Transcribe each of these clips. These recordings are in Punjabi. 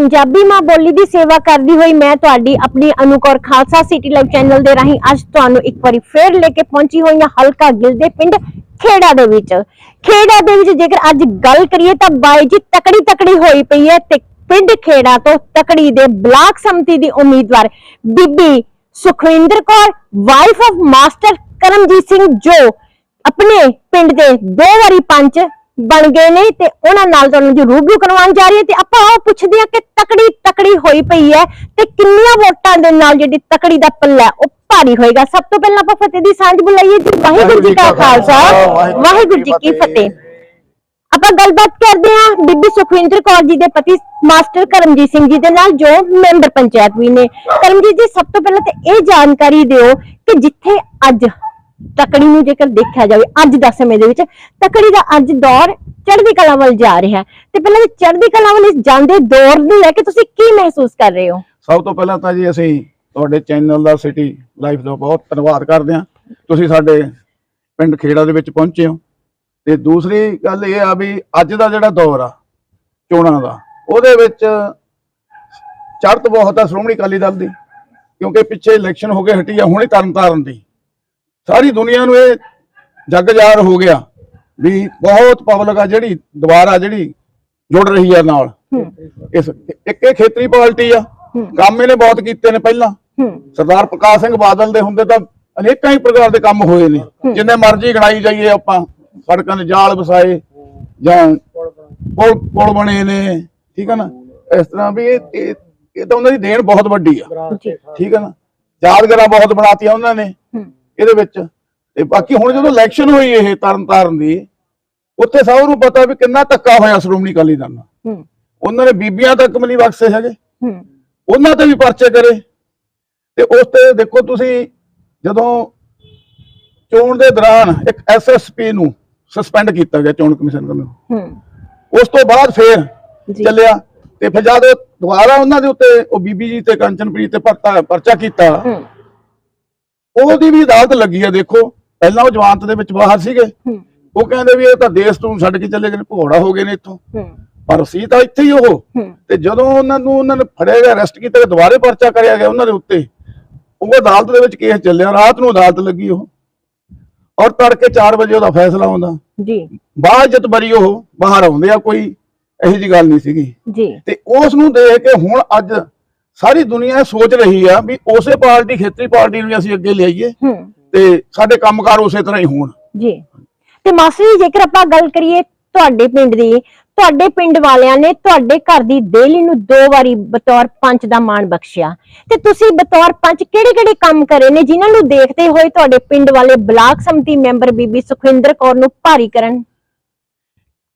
ਪੰਜਾਬੀ ਮਾਂ ਬੋਲੀ ਦੀ ਸੇਵਾ ਕਰਦੀ ਹੋਈ ਮੈਂ ਤੁਹਾਡੀ ਆਪਣੀ Anukaur Khalsa city live channel ਦੇ ਰਾਹੀਂ ਅੱਜ ਤੁਹਾਨੂੰ ਇੱਕ ਵਾਰੀ ਫੇਰ ਲੈ ਕੇ ਪਹੁੰਚੀ ਹੋਈ ਹਾਂ ਹਲਕਾ ਗਿਲ ਦੇ ਪਿੰਡ ਖੇੜਾ ਦੇ ਵਿੱਚ। ਖੇੜਾ ਦੇ ਵਿੱਚ ਜੇਕਰ ਅੱਜ ਗੱਲ ਕਰੀਏ ਤਾਂ ਬਾਈ ਜੀ ਤਕੜੀ ਤਕੜੀ ਹੋਈ ਪਈ ਹੈ ਤੇ ਪਿੰਡ ਖੇੜਾ ਤੋਂ ਤਕੜੀ ਦੇ ਬਲਾਕ ਸੰਮਤੀ ਦੀ ਉਮੀਦਵਾਰ ਬੀਬੀ Sukhwinder Kaur wife of master Karamjit Singh ਜੋ ਆਪਣੇ ਪਿੰਡ ਦੇ ਦੋ ਵਾਰੀ ਪੰਚ ਬਣ ਗਏ ਨੇ ਤੇ ਉਹਨਾਂ ਨਾਲ ਤੁਹਾਨੂੰ ਜੋ ਰੂਬਰੂ ਕਰਵਾਉਣ ਜਾ ਰਹੀ ਹੈ ਤੇ ਆਪਾਂ ਉਹ ਪੁੱਛਦੇ ਹਾਂ ਕਿ ਤਕੜੀ ਤਕੜੀ ਹੋਈ ਪਈ ਹੈ ਤੇ ਕਿੰਨੀਆਂ ਵੋਟਾਂ ਦੇ ਨਾਲ ਜਿਹੜੀ ਤਕੜੀ ਦਾ ਪੱਲਾ ਉਹ ਭਾਰੀ ਹੋਏਗਾ। ਸਭ ਤੋਂ ਪਹਿਲਾਂ ਆਪਾਂ ਫਤਿਹ ਦੀ ਸਾਂਝ ਬੁਲਾਈਏ ਜੀ। ਵਾਹਿਗੁਰੂ ਜੀ ਕਾ ਖਾਲਸਾ। ਵਾਹਿਗੁਰੂ ਜੀ ਕੀ ਫਤਿਹ। ਆਪਾਂ ਗੱਲਬਾਤ ਕਰਦੇ ਹਾਂ ਬੀਬੀ ਸੁਖਵਿੰਦਰ ਕੌਰ ਜੀ ਦੇ ਪਤੀ ਮਾਸਟਰ ਕਰਮਜੀਤ ਸਿੰਘ ਜੀ ਦੇ ਨਾਲ ਜੋ ਮੈਂਬਰ ਪੰਚਾਇਤ ਵੀ ਨੇ। ਕਰਮਜੀਤ ਜੀ ਸਭ ਤੋਂ ਪਹਿਲਾਂ ਤੇ ਇਹ ਜਾਣਕਾਰੀ ਦਿਓ ਕਿ ਜਿੱਥੇ ਅੱਜ ਤਕੜੀ ਨੂੰ ਜੇਕਰ ਦੇਖਿਆ ਜਾਵੇ ਅੱਜ ਦਾ ਸਮੇਂ ਦੇ ਵਿੱਚ, ਤਕੜੀ ਦਾ ਅੱਜ ਦੌਰ ਚੜ੍ਹਦੀ ਕਲਾ ਵੱਲ ਜਾ ਰਿਹਾ ਤੇ ਪਹਿਲਾਂ ਚੜ੍ਹਦੀ ਕਲਾ ਵੱਲ ਇਸ ਜਾਂਦੇ ਦੌਰ ਨੂੰ ਲੈ ਕੇ ਤੁਸੀਂ ਕੀ ਮਹਿਸੂਸ ਕਰ ਰਹੇ ਹੋ? ਸਭ ਤੋਂ ਪਹਿਲਾਂ ਤਾਂ ਜੀ ਅਸੀਂ ਤੁਹਾਡੇ ਚੈਨਲ ਦਾ ਸਿਟੀ ਲਾਈਫ ਦਾ ਬਹੁਤ ਧੰਨਵਾਦ ਕਰਦੇ ਹਾਂ। ਤੁਸੀਂ ਸਾਡੇ ਪਿੰਡ ਖੇੜਾ ਦੇ ਵਿੱਚ ਪਹੁੰਚੇ ਹੋ। ਤੇ ਦੂਸਰੀ ਗੱਲ ਇਹ ਆ ਵੀ ਅੱਜ ਦਾ ਜਿਹੜਾ ਦੌਰ ਆ, ਚੋਣਾਂ ਦਾ, ਉਹਦੇ ਵਿੱਚ ਚੜ੍ਹਤ ਬਹੁਤ ਆ ਸ਼੍ਰੋਮਣੀ ਅਕਾਲੀ ਦਲ ਦੀ, ਕਿਉਂਕਿ ਪਿੱਛੇ ਇਲੈਕਸ਼ਨ ਹੋ ਕੇ ਹਟੀ ਆ, ਹੁਣੇ ਤਰਨ ਤਾਰਨ ਦੀ। ਸਾਰੀ ਦੁਨੀਆ ਨੂੰ ਇਹ ਜੱਗ ਜਾਰ ਹੋ ਗਿਆ ਵੀ ਬਹੁਤ ਪਬਲਿਕ ਆ ਜਿਹੜੀ ਦੁਬਾਰਾ ਜਿਹੜੀ ਜੁੜ ਰਹੀ ਆ ਨਾਲ। ਇਸ ਇੱਕ ਇਹ ਖੇਤਰੀ ਪਾਰਟੀ ਆ। ਕੰਮ ਇਹਨੇ ਬਹੁਤ ਕੀਤੇ ਨੇ ਪਹਿਲਾਂ। ਸਰਦਾਰ ਪ੍ਰਕਾਸ਼ ਸਿੰਘ ਬਾਦਲ ਦੇ ਹੁੰਦੇ ਤਾਂ ਅਨੇਕਾਂ ਹੀ ਪ੍ਰਕਾਰ ਦੇ ਕੰਮ ਹੋਏ ਨੇ। ਜਿੰਨੇ ਮਰਜ਼ੀ ਗਣਾਈ ਜਾਈਏ ਆਪਾਂ ਸੜਕਾਂ ਦੇ ਜਾਲ ਵਸਾਏ ਜਾਂ ਪੁਲ ਪੁਲ ਬਣੇ ਨੇ ਠੀਕ ਹੈ ਨਾ? ਇਸ ਤਰ੍ਹਾਂ ਵੀ ਇਹ ਇਹ ਤਾਂ ਉਹਨਾਂ ਦੀ ਦੇਣ ਬਹੁਤ ਵੱਡੀ ਆ। ਠੀਕ ਹੈ ਨਾ? ਯਾਦਗਾਰਾਂ ਬਹੁਤ ਬਣਾਤੀਆਂ ਉਹਨਾਂ ਨੇ। ਇਹਦੇ ਵਿੱਚ। ਤੇ ਬਾਕੀ ਹੁਣ ਜਦੋਂ ਇਲੈਕਸ਼ਨ ਹੋਈ ਇਹ ਤਰਨ ਤਾਰਨ ਦੀ ਉੱਥੇ ਸਭ ਨੂੰ ਪਤਾ ਵੀ ਕਿੰਨਾ ਧੱਕਾ ਹੋਇਆ ਸ਼੍ਰੋਮਣੀ ਅਕਾਲੀ ਦਲ ਨਾਲ। ਉਹਨਾਂ ਨੇ ਬੀਬੀਆਂ ਤੱਕ ਨਹੀਂ ਬਖਸ਼ੇ ਹੈਗੇ। ਉਹਨਾਂ ਤੇ ਵੀ ਪਰਚੇ ਕਰੇ। ਤੇ ਉਸ ਤੇ ਦੇਖੋ ਤੁਸੀਂ ਜਦੋਂ ਚੋਣ ਦੇ ਦੌਰਾਨ ਇੱਕ ਐਸਐਸਪੀ ਨੂੰ ਸਸਪੈਂਡ ਕੀਤਾ ਗਿਆ ਚੋਣ ਕਮਿਸ਼ਨ ਵੱਲੋਂ। ਹੂੰ। ਉਸ ਤੋਂ ਬਾਅਦ ਫੇਰ ਚੱਲਿਆ। ਤੇ ਫਿਰ ਜਦ ਦੁਬਾਰਾ ਉਹਨਾਂ ਦੇ ਉੱਤੇ ਉਹ ਬੀਬੀ ਜੀ ਤੇ ਕੰਚਨਪ੍ਰੀਤ ਤੇ ਪਰਚਾ ਕੀਤਾ ਉਹਦੀ ਵੀ ਅਦਾਲਤ ਲੱਗੀ ਆ ਦੇਖੋ। ਪਹਿਲਾਂ ਉਹ ਜਵਾਨਤ ਦੇ ਵਿੱਚ ਬਾਹਰ ਸੀਗੇ। ਉਹ ਕਹਿੰਦੇ ਵੀ ਇਹ ਤਾਂ ਦੇਸ਼ ਤੋਂ ਛੱਡ ਕੇ ਚੱਲੇ ਗਏ ਨੇ ਭੋੜਾ ਹੋ ਗਏ ਨੇ ਇੱਥੋਂ। ਪਰ ਸੀ ਤਾਂ ਇੱਥੇ ਹੀ ਉਹ। ਤੇ ਜਦੋਂ ਉਹਨਾਂ ਨੂੰ ਉਹਨਾਂ ਨੇ ਫੜਿਆ ਗਿਆ ਅਰੈਸਟ ਕੀਤਾ ਤੇ ਦੁਬਾਰੇ ਪਰਚਾ ਕਰਿਆ ਗਿਆ ਉਹਨਾਂ ਦੇ ਉੱਤੇ ਉਹ ਅਦਾਲਤ ਦੇ ਵਿੱਚ ਕੇਸ ਚੱਲਿਆ ਰਾਤ ਨੂੰ ਅਦਾਲਤ ਲੱਗੀ ਉਹ। ਔਰ ਤੜਕੇ 4 ਵਜੇ ਉਹਦਾ ਫੈਸਲਾ ਹੁੰਦਾ ਜੀ। ਬਾਅਦ ਜਦ ਬਰੀ ਉਹ ਬਾਹਰ ਆਉਂਦੇ ਆ ਕੋਈ ਇਹੋ ਜੀ ਗੱਲ ਨਹੀਂ ਸੀਗੀ। ਜੀ। ਤੇ ਉਸ ਨੂੰ ਦੇਖ ਕੇ ਹੁਣ ਅੱਜ ਸਾਰੀ ਦੁਨੀਆ ਸੋਚ ਰਹੀ ਆ ਵੀ ਉਸੇ ਪਾਰਟੀ ਖੇਤਰੀ ਪਾਰਟੀ ਨੂੰ ਅਸੀਂ ਅੱਗੇ ਲਿਆਈਏ ਤੇ ਸਾਡੇ ਕੰਮਕਾਰ ਉਸੇ ਤਰ੍ਹਾਂ ਹੀ ਹੋਣ। ਜੀ। ਤੇ ਮਾਸਟਰ ਜੀ ਜੇਕਰ ਆਪਾਂ ਗੱਲ ਕਰੀਏ ਤੁਹਾਡੇ ਪਿੰਡ ਦੀ ਤੁਹਾਡੇ ਪਿੰਡ ਵਾਲਿਆਂ ਨੇ ਤੁਹਾਡੇ ਘਰ ਦੀ ਦੇਲੀ ਨੂੰ ਦੋ ਵਾਰੀ ਬਤੌਰ ਪੰਚ ਦਾ ਮਾਣ ਬਖਸ਼ਿਆ। ਤੇ ਤੁਸੀਂ ਬਤੌਰ ਪੰਚ ਕਿਹੜੇ ਕਿਹੜੇ ਕੰਮ ਕਰੇ ਨੇ ਜਿਨ੍ਹਾਂ ਨੂੰ ਦੇਖਦੇ ਹੋਏ ਤੁਹਾਡੇ ਪਿੰਡ ਵਾਲੇ ਬਲਾਕ ਸੰਮਤੀ ਮੈਂਬਰ ਬੀਬੀ ਸੁਖਵਿੰਦਰ ਕੌਰ ਨੂੰ ਭਾਰੀ ਕਰਨ?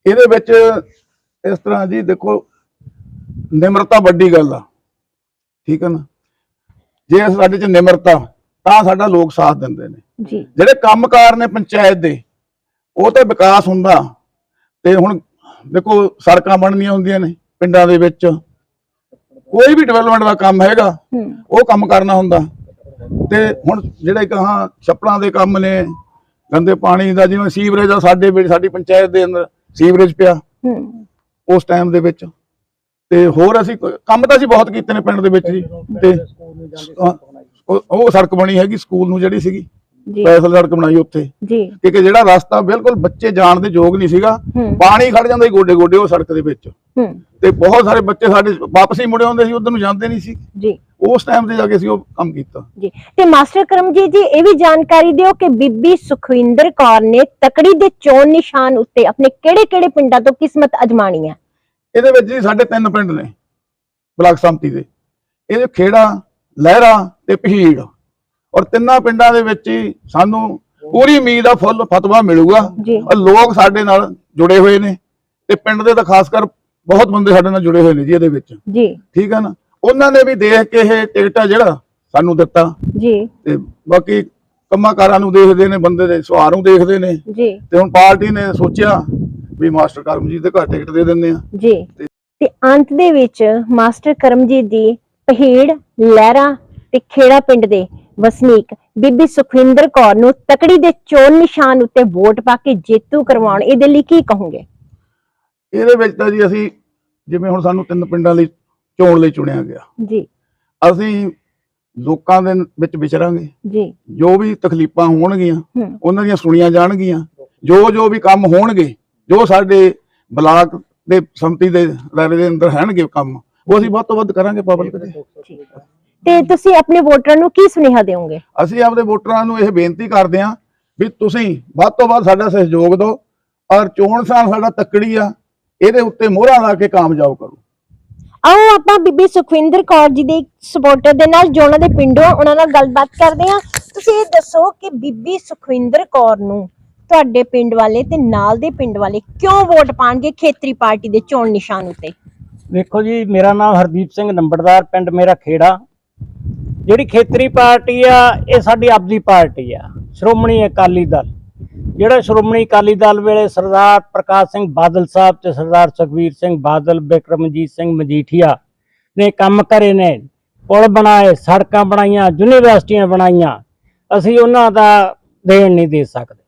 ਇਹਦੇ ਵਿੱਚ ਇਸ ਤਰ੍ਹਾਂ ਜੀ ਦੇਖੋ ਨਿਮਰਤਾ ਵੱਡੀ ਗੱਲ ਆ। ਠੀਕ ਹੈ ਨਾ? ਜੇ ਸਾਡੇ ਚ ਨਿਮਰਤਾ ਤਾਂ ਸਾਡਾ ਲੋਕ ਸਾਥ ਦਿੰਦੇ ਨੇ। ਜੀ। ਜਿਹੜੇ ਕੰਮਕਾਰ ਨੇ ਪੰਚਾਇਤ ਦੇ ਉਹ ਤੇ ਵਿਕਾਸ ਹੁੰਦਾ। ਤੇ ਹੁਣ ਦੇਖੋ ਸੜਕਾਂ ਬਣਨੀਆਂ ਹੁੰਦੀਆਂ ਨੇ ਪਿੰਡਾਂ ਦੇ ਵਿੱਚ। ਕੋਈ ਵੀ ਡਿਵੈਲਪਮੈਂਟ ਦਾ ਕੰਮ ਹੈਗਾ ਉਹ ਕੰਮ ਕਰਨਾ ਹੁੰਦਾ। ਤੇ ਹੁਣ ਜਿਹੜੇ ਕਹਾਂ ਛੱਪੜਾਂ ਦੇ ਕੰਮ ਨੇ ਗੰਦੇ ਪਾਣੀ ਦਾ ਜਿਵੇਂ ਸੀਵਰੇਜ ਦਾ ਸਾਡੇ ਸਾਡੀ ਪੰਚਾਇਤ ਦੇ ਅੰਦਰ ਸੀਵਰੇਜ ਪਿਆ ਉਸ ਟਾਈਮ ਦੇ ਵਿੱਚ। ਤੇ ਹੋਰ ਅਸੀਂ ਕੰਮ ਤਾਂ ਅਸੀਂ ਬਹੁਤ ਕੀਤੇ ਨੇ ਪਿੰਡ ਦੇ ਵਿੱਚ ਜੀ। ਤੇ ਉਹ ਉਹ ਸੜਕ ਬਣੀ ਹੈਗੀ ਸਕੂਲ ਨੂੰ ਜਿਹੜੀ ਸੀਗੀ। ਜੀ। ਸਪੈਸ਼ਲ ਸੜਕ ਬਣਾਈ ਉੱਥੇ। ਜੀ। ਕਿਉਂਕਿ ਜਿਹੜਾ ਰਸਤਾ ਬਿਲਕੁਲ ਬੱਚੇ ਜਾਣ ਦੇ ਯੋਗ ਨਹੀਂ ਸੀਗਾ। ਪਾਣੀ ਖੜ ਜਾਂਦਾ ਸੀ ਗੋਡੇ ਗੋਡੇ ਉਹ ਸੜਕ ਦੇ ਵਿੱਚ। ਹੂੰ। ਤੇ ਬਹੁਤ ਸਾਰੇ ਬੱਚੇ ਸਾਡੇ ਵਾਪਸ ਹੀ ਮੁੜੇ ਆਉਂਦੇ ਸੀ ਉਧਰ ਨੂੰ ਜਾਂਦੇ ਨਹੀਂ ਸੀ। ਜੀ। ਉਸ ਟਾਈਮ ਤੇ ਜਾ ਕੇ ਅਸੀਂ ਉਹ ਕੰਮ ਕੀਤਾ। ਜੀ। ਤੇ ਮਾਸਟਰ ਕਰਮਜੀਤ ਜੀ ਇਹ ਵੀ ਜਾਣਕਾਰੀ ਦਿਓ ਕਿ ਬੀਬੀ ਸੁਖਵਿੰਦਰ ਕੌਰ ਨੇ ਤਕੜੀ ਦੇ ਚੋਣ ਨਿਸ਼ਾਨ ਉੱਤੇ ਆਪਣੇ ਕਿਹੜੇ-ਕਿਹੜੇ ਪਿੰਡਾਂ ਤੋਂ ਕਿਸਮਤ ਅਜਮਾਣੀ ਹੈ? ਇਹਦੇ ਵਿੱਚ ਜੀ ਸਾਡੇ ਤਿੰਨ ਪਿੰਡ ਨੇ ਬਲਾਕ ਸੰਮਤੀ ਦੇ। ਇਹਦੇ ਖੇੜਾ ਲਹਿਰਾ ਤੇ ਪਹੀੜ ਔਰ ਤਿੰਨਾਂ ਪਿੰਡਾਂ ਦੇ ਵਿੱਚ ਹੀ ਸਾਨੂੰ ਪੂਰੀ ਉਮੀਦ ਆ ਫੁੱਲ ਫਤਵਾ ਮਿਲੂਗਾ। ਔਰ ਲੋਕ ਸਾਡੇ ਨਾਲ ਜੁੜੇ ਹੋਏ ਨੇ ਤੇ ਪਿੰਡ ਦੇ ਤਾਂ ਖਾਸ ਕਰ ਬਹੁਤ ਬੰਦੇ ਸਾਡੇ ਨਾਲ ਜੁੜੇ ਹੋਏ ਨੇ ਜੀ ਇਹਦੇ ਵਿੱਚ। ਜੀ। ਠੀਕ ਹੈ ਨਾ? ਉਹਨਾਂ ਨੇ ਵੀ ਦੇਖ ਕੇ ਇਹ ਟਿਕਟਾ ਜਿਹੜਾ ਸਾਨੂੰ ਦਿੱਤਾ। ਜੀ। ਤੇ ਬਾਕੀ ਕੰਮਾਂ ਨੂੰ ਦੇਖਦੇ ਨੇ ਬੰਦੇ ਦੇ ਸੁਭਾਅ ਨੂੰ ਦੇਖਦੇ ਨੇ। ਜੀ। ਤੇ ਹੁਣ ਪਾਰਟੀ ਨੇ ਸੋਚਿਆ ਵੀ ਮਾਸਟਰ ਕਰਮਜੀਤ ਦੇ ਘਰ ਟਿਕਟ ਦੇ ਦਿੰਦੇ ਆ। ਜੀ। ਤੇ ਅੰਤ ਦੇ ਵਿੱਚ ਮਾਸਟਰ ਕਰਮਜੀਤ ਦੀ ਪਹੀੜ ਲਹਿਰਾ ਤੇ ਖੇੜਾ ਪਿੰਡ ਦੇ ਵਸਨੀਕ ਬੀਬੀ ਸੁਖਵਿੰਦਰ ਕੌਰ ਨੂੰ ਤਕੜੀ ਦੇ ਚੋਣ ਨਿਸ਼ਾਨ ਉੱਤੇ ਵੋਟ ਪਾ ਕੇ ਜੇਤੂ ਕਰਵਾਉਣ ਇਹਦੇ ਲਈ ਕੀ ਕਹੋਗੇ? ਇਹਦੇ ਵਿੱਚ ਤਾਂ ਜੀ ਅਸੀਂ ਜਿਵੇਂ ਹੁਣ ਸਾਨੂੰ ਤਿੰਨ ਪਿੰਡਾਂ ਲਈ ਚੋਣ ਲਈ ਚੁਣਿਆ ਗਿਆ। ਜੀ। ਅਸੀਂ ਲੋਕਾਂ ਦੇ ਵਿੱਚ ਵਿਚਰਾਂਗੇ। ਜੀ। ਜੋ ਵੀ ਤਕਲੀਫਾਂ ਹੋਣਗੀਆਂ ਉਹਨਾਂ ਦੀਆਂ ਸੁਣੀਆਂ ਜਾਣਗੀਆਂ। ਜੋ ਜੋ ਵੀ ਕੰਮ ਹੋਣਗੇ ਜੋ ਸਾਡੇ ਬਲਾਕ ਦੇ ਸੰਮਤੀ ਦੇ ਦਾਇਰੇ ਦੇ ਅੰਦਰ ਹੈਣਗੇ ਕੰਮ ਉਹ ਅਸੀਂ ਵੱਧ ਤੋਂ ਵੱਧ ਕਰਾਂਗੇ ਪਬਲਿਕ ਦੇ। ਤੇ ਤੁਸੀਂ ਆਪਣੇ ਵੋਟਰਾਂ ਨੂੰ ਕੀ ਸੁਨੇਹਾ ਦਿਓਗੇ? ਅਸੀਂ ਆਪਦੇ ਵੋਟਰਾਂ ਨੂੰ ਇਹ ਬੇਨਤੀ ਕਰਦੇ ਹਾਂ ਵੀ ਤੁਸੀਂ ਵੱਧ ਤੋਂ ਵੱਧ ਸਾਡਾ ਸਹਿਯੋਗ ਦਿਓ ਔਰ ਚੋਣ ਸਾਲ ਸਾਡਾ ਤੱਕੜੀ ਆ ਇਹਦੇ ਉੱਤੇ ਮੋਹਰਾਂ ਲਾ ਕੇ ਕਾਮਯਾਬ ਕਰੋ। ਆਓ ਆਪਾਂ ਬੀਬੀ ਸੁਖਵਿੰਦਰ ਕੌਰ ਜੀ ਦੇ ਸਪੋਰਟਰ ਦੇ ਨਾਲ ਜੋ ਉਹਨਾਂ ਦੇ ਪਿੰਡੋਂ ਉਹਨਾਂ ਨਾਲ ਗੱਲਬਾਤ ਕਰਦੇ ਹਾਂ। ਤੁਸੀਂ ਇਹ ਦੱਸੋ ਕਿ ਬੀਬੀ ਸੁਖਵਿੰਦਰ ਕੌਰ ਨੂੰ ਤੁਹਾਡੇ ਪਿੰਡ ਵਾਲੇ ਤੇ ਨਾਲ ਦੇ ਪਿੰਡ ਵਾਲੇ ਕਿਉਂ ਵੋਟ ਪਾਣਗੇ ਖੇਤਰੀ ਪਾਰਟੀ ਦੇ ਚੋਣ ਨਿਸ਼ਾਨ ਉੱਤੇ? ਦੇਖੋ ਜੀ, ਮੇਰਾ ਨਾਮ ਹਰਦੀਪ ਸਿੰਘ ਨੰਬਰਦਾਰ, ਪਿੰਡ ਮੇਰਾ ਖੇੜਾ। ਜਿਹੜੀ ਖੇਤਰੀ ਪਾਰਟੀ ਆ, ਇਹ ਸਾਡੀ ਆਪਦੀ ਪਾਰਟੀ ਆ, ਸ਼੍ਰੋਮਣੀ ਅਕਾਲੀ ਦਲ। ਜਿਹੜਾ ਸ਼੍ਰੋਮਣੀ ਅਕਾਲੀ ਦਲ ਵੇਲੇ ਸਰਦਾਰ ਪ੍ਰਕਾਸ਼ ਸਿੰਘ ਬਾਦਲ ਸਾਹਿਬ ਤੇ ਸਰਦਾਰ ਸੁਖਵੀਰ ਸਿੰਘ ਬਾਦਲ, ਬਿਕਰਮਜੀਤ ਸਿੰਘ ਮਜੀਠੀਆ ਨੇ ਕੰਮ ਕਰੇ ਨੇ, ਪੁਲ ਬਣਾਏ, ਸੜਕਾਂ ਬਣਾਈਆਂ, ਯੂਨੀਵਰਸਿਟੀਆਂ ਬਣਾਈਆਂ, ਅਸੀਂ ਉਹਨਾਂ ਦਾ ਦੇਣ ਨਹੀਂ ਦੇ ਸਕਦੇ।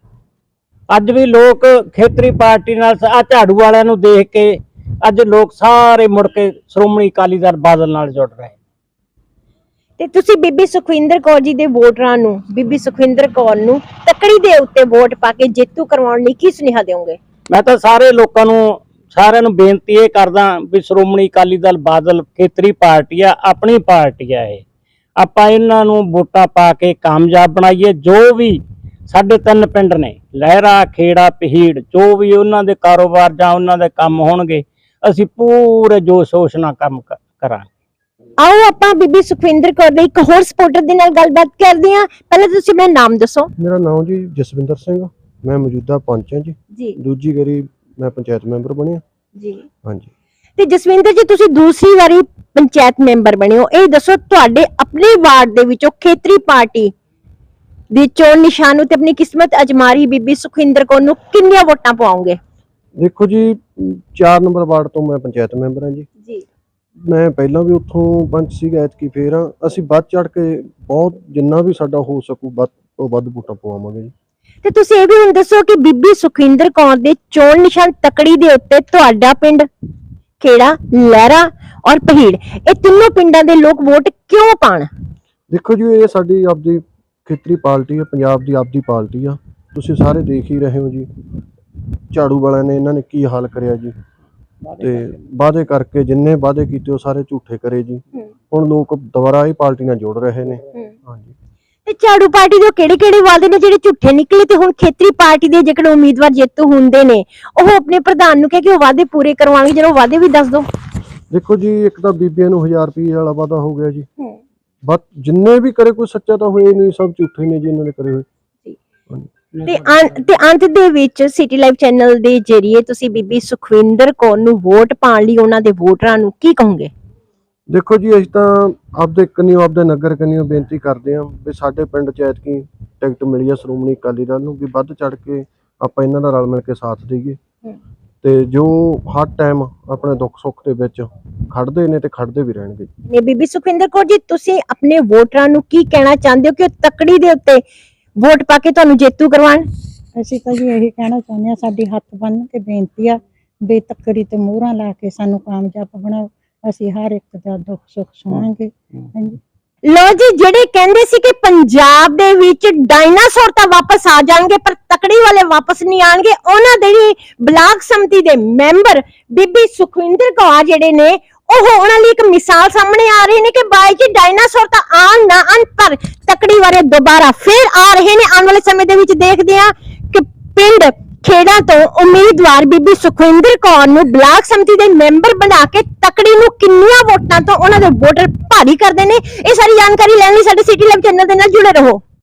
ਅੱਜ ਵੀ ਲੋਕ ਖੇਤਰੀ ਪਾਰਟੀ ਨਾਲ ਆ ਝਾੜੂ ਵਾਲਿਆਂ ਨੂੰ ਦੇਖ ਕੇ ਅੱਜ ਲੋਕ ਸਾਰੇ ਮੁੜ ਕੇ ਸ਼੍ਰੋਮਣੀ ਅਕਾਲੀ ਦਲ ਬਾਦਲ ਨਾਲ ਜੁੜ ਰਹੇ। ਤੇ ਤੁਸੀਂ ਬੀਬੀ ਸੁਖਵਿੰਦਰ ਕੌਰ ਜੀ ਦੇ ਵੋਟਰਾਂ ਨੂੰ ਬੀਬੀ ਸੁਖਵਿੰਦਰ ਕੌਰ ਨੂੰ ਤਕੜੀ ਦੇ ਉੱਤੇ ਵੋਟ ਪਾ ਕੇ ਜੇਤੂ ਕਰਵਾਉਣ ਲਈ ਕੀ ਸੁਨੇਹਾ ਦਿਓਗੇ? ਮੈਂ ਤਾਂ ਸਾਰੇ ਲੋਕਾਂ ਨੂੰ ਸਾਰਿਆਂ ਨੂੰ ਬੇਨਤੀ ਇਹ ਕਰਦਾ ਵੀ ਸ਼੍ਰੋਮਣੀ ਅਕਾਲੀ ਦਲ ਬਾਦਲ ਖੇਤਰੀ ਪਾਰਟੀ ਆ ਆਪਣੀ ਪਾਰਟੀ ਆ ਇਹ। ਆਪਾਂ ਇਹਨਾਂ ਨੂੰ ਵੋਟਾਂ ਪਾ ਕੇ ਕਾਮਯਾਬ ਬਣਾਈਏ ਜੋ ਵੀ ਸਾਡੇ ਤਿੰਨ ਪਿੰਡ ਨੇ ਲਹਿਰਾ ਖੇੜਾ ਪਹੀੜ ਜੋ ਵੀ ਉਹਨਾਂ ਦੇ ਕਾਰੋਬਾਰ ਜਾਂ ਉਹਨਾਂ ਦੇ ਕੰਮ ਹੋਣਗੇ ਅਸੀਂ ਪੂਰੇ ਜੋਸ਼ ਹੋਸ਼ ਨਾਲ ਕੰਮ ਕਰਾਂਗੇ। ਆਓ ਆਪਾਂ ਬੀਬੀ ਸੁਖਵਿੰਦਰ ਕੌਰ ਦੇ ਇੱਕ ਹੋਰ ਸਪੋਰਟਰ ਦੇ ਨਾਲ ਗੱਲਬਾਤ ਕਰਦੇ ਹਾਂ। ਪਹਿਲਾਂ ਤੁਸੀਂ ਆਪਣਾ ਨਾਮ ਦੱਸੋ। ਮੇਰਾ ਨਾਮ ਜੀ ਜਸਵਿੰਦਰ ਸਿੰਘ ਮੈਂ ਮੌਜੂਦਾ ਪੰਚ ਹਾਂ ਜੀ। ਜੀ। ਦੂਜੀ ਵਾਰੀ ਮੈਂ ਪੰਚਾਇਤ ਮੈਂਬਰ ਬਣਿਆ। ਜੀ। ਹਾਂਜੀ। ਤੇ ਜਸਵਿੰਦਰ ਜੀ ਤੁਸੀਂ ਦੂਸਰੀ ਵਾਰੀ ਪੰਚਾਇਤ ਮੈਂਬਰ ਬਣੇ ਹੋ। ਇਹ ਦੱਸੋ ਤੁਹਾਡੇ ਆਪਣੇ ਵਾਰਡ ਦੇ ਵਿੱਚੋਂ ਖੇਤਰੀ ਪਾਰਟੀ ਦੀ ਚੋਣ ਨਿਸ਼ਾਨ ਉਤੇ ਆਪਣੀ ਕਿਸਮਤ ਅਜਮਾਰੀ ਬੀਬੀ ਸੁਖਵਿੰਦਰ ਕੌਰ ਨੂੰ ਕਿੰਨੀਆਂ ਵੋਟਾਂ ਪਾਉਂਗੇ ਦੇਖੋ ਜੀ 4 ਨੰਬਰ ਵਾਰਡ ਤੋਂ ਮੈਂ ਪੰਚਾਇਤ ਮੈਂਬਰ ਹਾਂ ਜੀ। ਜੀ। ਮੈਂ ਪਹਿਲਾਂ ਵੀ ਉੱਥੋਂ ਪੰਚ ਸੀਗਾ ਐਤਕੀ ਫੇਰ ਹਾਂ। ਅਸੀਂ ਵੱਧ ਚੜ ਕੇ ਬਹੁਤ ਜਿੰਨਾ ਵੀ ਸਾਡਾ ਹੋ ਸਕੂ ਵੱਧ ਤੋਂ ਵੱਧ ਵੋਟਾਂ ਪਵਾਵਾਂਗੇ ਜੀ। ਤੇ ਤੁਸੀਂ ਇਹ ਵੀ ਹੁਣ ਦੱਸੋ ਕਿ ਬੀਬੀ ਸੁਖਵਿੰਦਰ ਕੌਰ ਦੇ ਚੋਣ ਨਿਸ਼ਾਨ ਤਕੜੀ ਦੇ ਉੱਤੇ ਤੁਹਾਡਾ ਪਿੰਡ ਖੇੜਾ ਲਹਿਰਾ ਔਰ ਪਹੀੜ ਇਹ ਤਿੰਨੋਂ ਪਿੰਡਾਂ ਦੇ ਲੋਕ ਵੋਟ ਕਿਉਂ ਪਾਣ? ਦੇਖੋ ਜੀ ਇਹ ਸਾਡੀ ਆਪਦੀ ਖੇਤਰੀ ਪਾਰਟੀ ਹੈ ਪੰਜਾਬ ਦੀ ਆਪਦੀ ਪਾਰਟੀ ਆ। ਤੁਸੀਂ ਸਾਰੇ ਦੇਖ ਹੀ ਰਹੇ ਹੋ ਜੀ। ਝਾੜੂ ਵਾਲਿਆਂ ਨੇ ਇਹਨਾਂ ਨੇ ਕੀ ਹਾਲ ਕਰਿਆ ਜੀ। ਤੇ ਵਾਅਦੇ ਕਰਕੇ ਜਿੰਨੇ ਵਾਅਦੇ ਕੀਤੇ ਉਹ ਸਾਰੇ ਝੂਠੇ ਕਰੇ ਜੀ। ਹੁਣ ਲੋਕ ਦੁਬਾਰਾ ਇਹ ਪਾਰਟੀ ਨਾਲ ਜੁੜ ਰਹੇ ਨੇ। ਹਾਂਜੀ। ਤੇ ਝਾੜੂ ਪਾਰਟੀ ਦੇ ਕਿਹੜੇ ਕਿਹੜੇ ਵਾਅਦੇ ਨੇ ਜਿਹੜੇ ਝੂਠੇ ਨਿਕਲੇ ਤੇ ਹੁਣ ਖੇਤਰੀ ਪਾਰਟੀ ਦੇ ਜਿਹੜੇ ਉਮੀਦਵਾਰ ਜੇਤੂ ਹੁੰਦੇ ਨੇ ਉਹ ਆਪਣੇ ਪ੍ਰਧਾਨ ਨੂੰ ਕਹੇ ਕਿ ਉਹ ਵਾਅਦੇ ਪੂਰੇ ਕਰਵਾਉਣਗੇ ਜਿਹੜਾ ਉਹ ਵਾਅਦੇ ਵੀ ਦੱਸ ਦਿਓ। ਦੇਖੋ ਜੀ ਇੱਕ ਤਾਂ ਬੀਬੀਆਂ ਨੂੰ 1000 ਰੁਪਏ ਵਾਲਾ ਵਾਅਦਾ ਹੋ ਗਿਆ ਜੀ। ਬਸ ਜਿੰਨੇ ਵੀ ਕਰੇ ਕੋਈ ਸੱਚਾ ਤਾਂ ਹੋਏ ਨਹੀਂ ਸਭ ਝੂਠੇ ਨੇ ਜੀ ਇਹਨਾਂ ਨੇ ਕਰੇ ਹੋਏ। ਤੇ ਆਂ- ਤੇ ਅੰਤ ਦੇ ਵਿੱਚ ਸਿਟੀ ਲਾਈਵ ਚੈਨਲ ਦੇ ਜਰੀਏ ਤੁਸੀਂ ਬੀਬੀ ਸੁਖਵਿੰਦਰ ਕੌਰ ਨੂੰ ਵੋਟ ਪਾਉਣ ਲਈ ਉਹਨਾਂ ਦੇ ਵੋਟਰਾਂ ਨੂੰ ਕੀ ਕਹੋਗੇ? ਦੇਖੋ ਜੀ ਅਸੀਂ ਤਾਂ ਆਪਦੇ ਕੰਨਿਓ ਆਪਦੇ ਨਗਰ ਕੰਨਿਓ ਬੇਨਤੀ ਕਰਦੇ ਹਾਂ ਵੀ ਸਾਡੇ ਪਿੰਡ ਚ ਐਤਕੀ ਟਿਕਟ ਮਿਲੀ ਆ ਸ਼੍ਰੋਮਣੀ ਅਕਾਲੀ ਦਲ ਨੂੰ ਵੀ ਵੱਧ ਚੜ ਕੇ ਆਪਾਂ ਇਹਨਾਂ ਦਾ ਰਲ ਮਿਲ ਕੇ ਸਾਥ ਦੇਈਏ। ਤੇ ਜੋ ਹਰ ਟਾਈਮ ਆਪਣੇ ਦੁੱਖ ਸੁੱਖ ਦੇ ਵਿੱਚ ਖੜਦੇ ਨੇ ਤੇ ਖੜਦੇ ਵੀ ਰਹਿਣਗੇ। ਨੇ ਬੀਬੀ ਸੁਖਵਿੰਦਰ ਕੌਰ ਜੀ ਤੁਸੀਂ ਆਪਣੇ ਵੋਟਰਾਂ ਨੂੰ ਕੀ ਕਹਿਣਾ ਚਾਹੁੰਦੇ ਹੋ ਕਿ ਉਹ ਤਕੜੀ ਦੇ ਉੱਤੇ ਵੋਟ ਪਾ ਕੇ ਤੁਹਾਨੂੰ ਜੇਤੂ ਕਰਵਾਉਣ? ਅਸੀਂ ਤਾਂ ਜੀ ਇਹੀ ਕਹਿਣਾ ਚਾਹੁੰਦੇ ਹਾਂ ਸਾਡੀ ਹੱਥ ਬੰਨ ਕੇ ਬੇਨਤੀ ਆ ਬੇਤਕਰੀ ਤੇ ਮੂਹਰਾਂ ਲਾ ਕੇ ਸਾਨੂੰ ਕਾਮਯਾਬ ਬਣਾਓ। ਅਸੀਂ ਹਰ ਇੱਕ ਦਾ ਦੁੱਖ ਸੁੱਖ ਸੁਣਾਂਗੇ। ਹਾਂਜੀ। ਲੋ ਜੀ ਜਿਹੜੇ ਕਹਿੰਦੇ ਸੀ ਕਿ ਪੰਜਾਬ ਦੇ ਵਿੱਚ ਡਾਇਨਾਸੌਰ ਤਾਂ ਵਾਪਸ ਆ ਜਾਣਗੇ ਪਰ ਤਕੜੀ ਵਾਲੇ ਵਾਪਸ ਨਹੀਂ ਆਣਗੇ। ਉਹਨਾਂ ਦੇ ਹੀ ਬਲਾਕ ਸੰਮਤੀ ਦੇ ਮੈਂਬਰ ਬੀਬੀ ਸੁਖਵਿੰਦਰ ਕੌਰ ਜਿਹੜੇ ਨੇ ਉਹ ਉਹਨਾਂ ਲਈ ਇੱਕ ਮਿਸਾਲ ਸਾਹਮਣੇ ਆ ਰਹੀ ਨੇ ਕਿ ਬਾਈ ਜੀ ਡਾਇਨਾਸੌਰ ਤਾਂ ਆਣ ਨਾ ਆਣ ਪਰ ਤਕੜੀ ਵਾਲੇ ਦੁਬਾਰਾ ਫੇਰ ਆ ਰਹੇ ਨੇ। ਆਉਣ ਵਾਲੇ ਸਮੇਂ ਦੇ ਵਿੱਚ ਦੇਖਦੇ ਆ ਕਿ ਪਿੰਡ ਖੇੜਾ ਤੋਂ ਉਮੀਦਵਾਰ ਬੀਬੀ ਸੁਖਵਿੰਦਰ ਕੌਰ ਨੂੰ ਬਲਾਕ ਸਮਿਤੀ ਦੇ ਮੈਂਬਰ ਬਣਾ ਕੇ ਤਕੜੀ ਨੂੰ ਕਿੰਨੀਆਂ ਵੋਟਾਂ ਤੋਂ ਉਹਨਾਂ ਦੇ ਵੋਟਰ ਭਾਰੀ ਕਰਦੇ ਨੇ। ਇਹ ਸਾਰੀ ਜਾਣਕਾਰੀ ਲੈਣ ਲਈ ਸਾਡੇ ਸਿਟੀ ਲਾਈਵ ਚੈਨਲ ਦੇ ਨਾਲ ਜੁੜੇ ਰਹੋ।